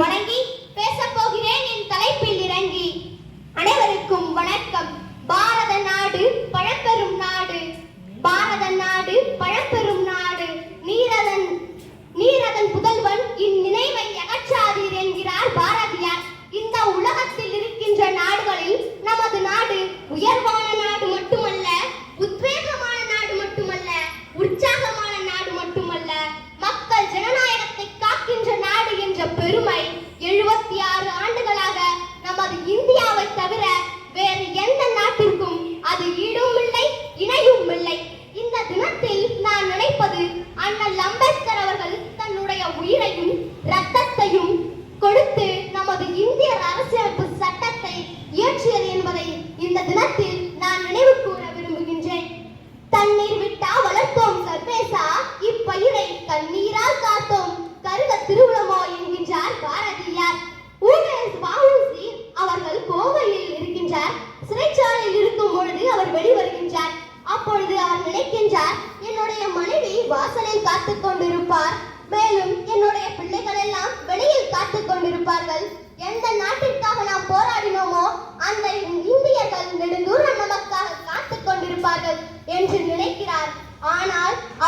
வணங்கி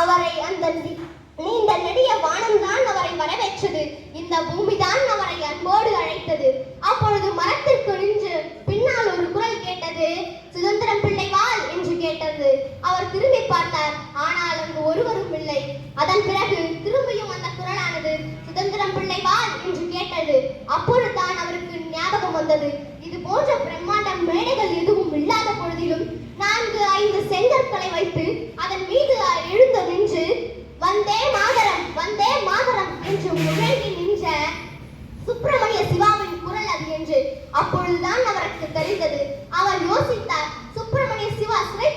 அவரை அந்த நீண்ட நெடிய வானம்தான் அவரை வரவேற்றது. இந்த பூமி அவரை அன்போடு அழைத்தது. அப்பொழுது மரத்திற்கு நின்று பின்னால் ஒரு குரல் கேட்டது சுதந்திரம் பிள்ளைவாள் என்று கேட்டது. அவர் திரும்பி பார்த்தார். ஆனால் அங்கு ஒருவரும் இல்லை. அதன் பிறகு திரும்பியும் அந்த குரலானது சுதந்திரம் பிள்ளைவால் என்று கேட்டது. அப்பொழுது தான் அவருக்கு ஞாபகம் வந்தது. இது போன்ற பிரம்மாண்டம் மேடைகள் எதுவும் இல்லாத பொழுதிலும் நான்கு ஐந்து செங்கற்களை வைத்து அதன் மீது வந்தே மாதரம் வந்தே மாதரம் என்று முழங்கி நின்ற சுப்பிரமணிய சிவாவின் குரல் அது என்று அப்பொழுதுதான் அவருக்கு தெரிந்தது. அவர் யோசித்தார் சுப்பிரமணிய சிவா சிறை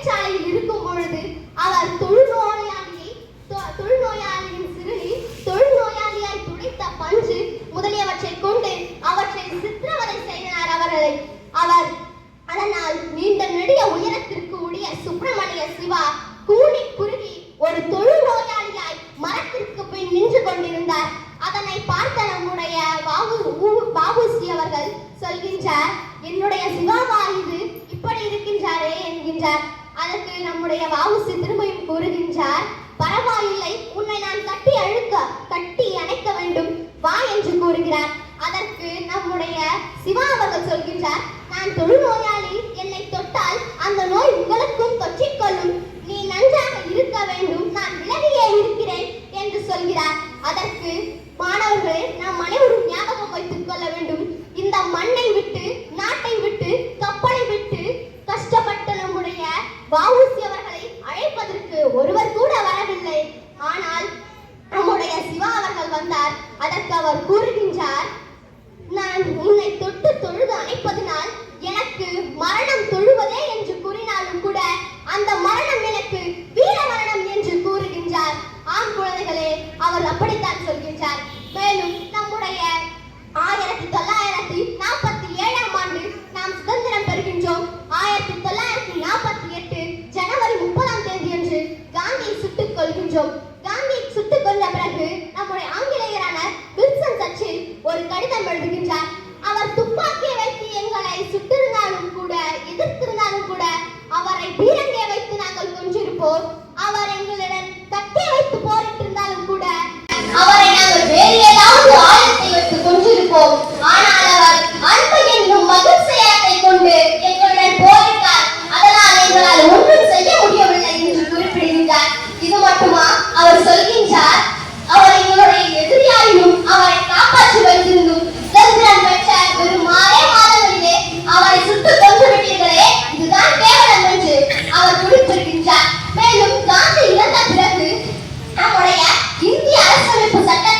என்று நம்முடைய வாவுசி திருமையும் கூறுகின்றார். பரவாயில்லை உன்னை நான் கட்டி அழுக்க கட்டி அணைக்க வேண்டும். வா என்று கூறுகிறார். அதற்கு நம்முடைய சிவா அவர்கள் சொல்கின்றார் நான் தொழுநோயாளி என்னை தொட்டால் அந்த நோய் உங்களுக்கும் தொற்றிக்கொள்ளும் நீ நன்றாக இருக்க வேண்டும் நான் விலகியே இருக்கிறேன் என்று சொல்கிறார். அதற்கு மாணவர்களே நாம் அனைவரும் ஞாபகம் வைத்துக் கொள்ள வேண்டும். அதற்கு அவர் கூறுகின்றார் நான் உன்னை தொட்டு தொழுது அணைப்பதனால் எனக்கு மரணம் தொழுவதே என்று கூறினாலும் கூட அந்த மரணம் எனக்கு வீர மரணம் என்று கூறுகின்றார். ஆண் குழந்தைகளே அவர் அப்படித்தான் சொல்கின்றார். மேலும் நம்முடைய ஆயிரத்தி தொள்ளாயிரத்தி நாற்பத்தி ஏழாம் ஆண்டு நாம் சுதந்திரம் பெறுகின்றோம். ஆயிரத்தி தொள்ளாயிரத்தி நாற்பத்தி எட்டு ஜனவரி முப்பதாம் தேதி என்று காந்தியை சுட்டுக் கொள்கின்றோம் 和 empieza a sacar.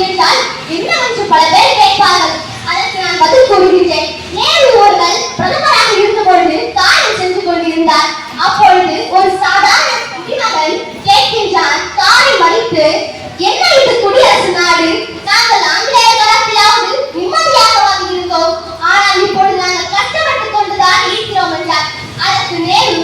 கேட்டால் என்னவென்று பல பேர் கேட்பார்கள். அதற்கு நான் பதில் கூறுகின்றேன். நேரு அவர்கள் பிரதமராக இருந்து கொண்டு காரில் சென்று கொண்டிருந்தார். அப்பொழுது ஒரு சாதாரண குடிமகன் கேட்கின்றான் காரை மறித்து என்ன இது குடியரசு நாடு? நாங்கள் ஆங்கிலேய காலத்திலாவது நிம்மதியாக வாழ்கிறோம் ஆனால் இப்பொழுது நாங்கள் கஷ்டப்பட்டுக் கொண்டுதான் இருக்கிறோம் என்றார். அதற்கு நேரு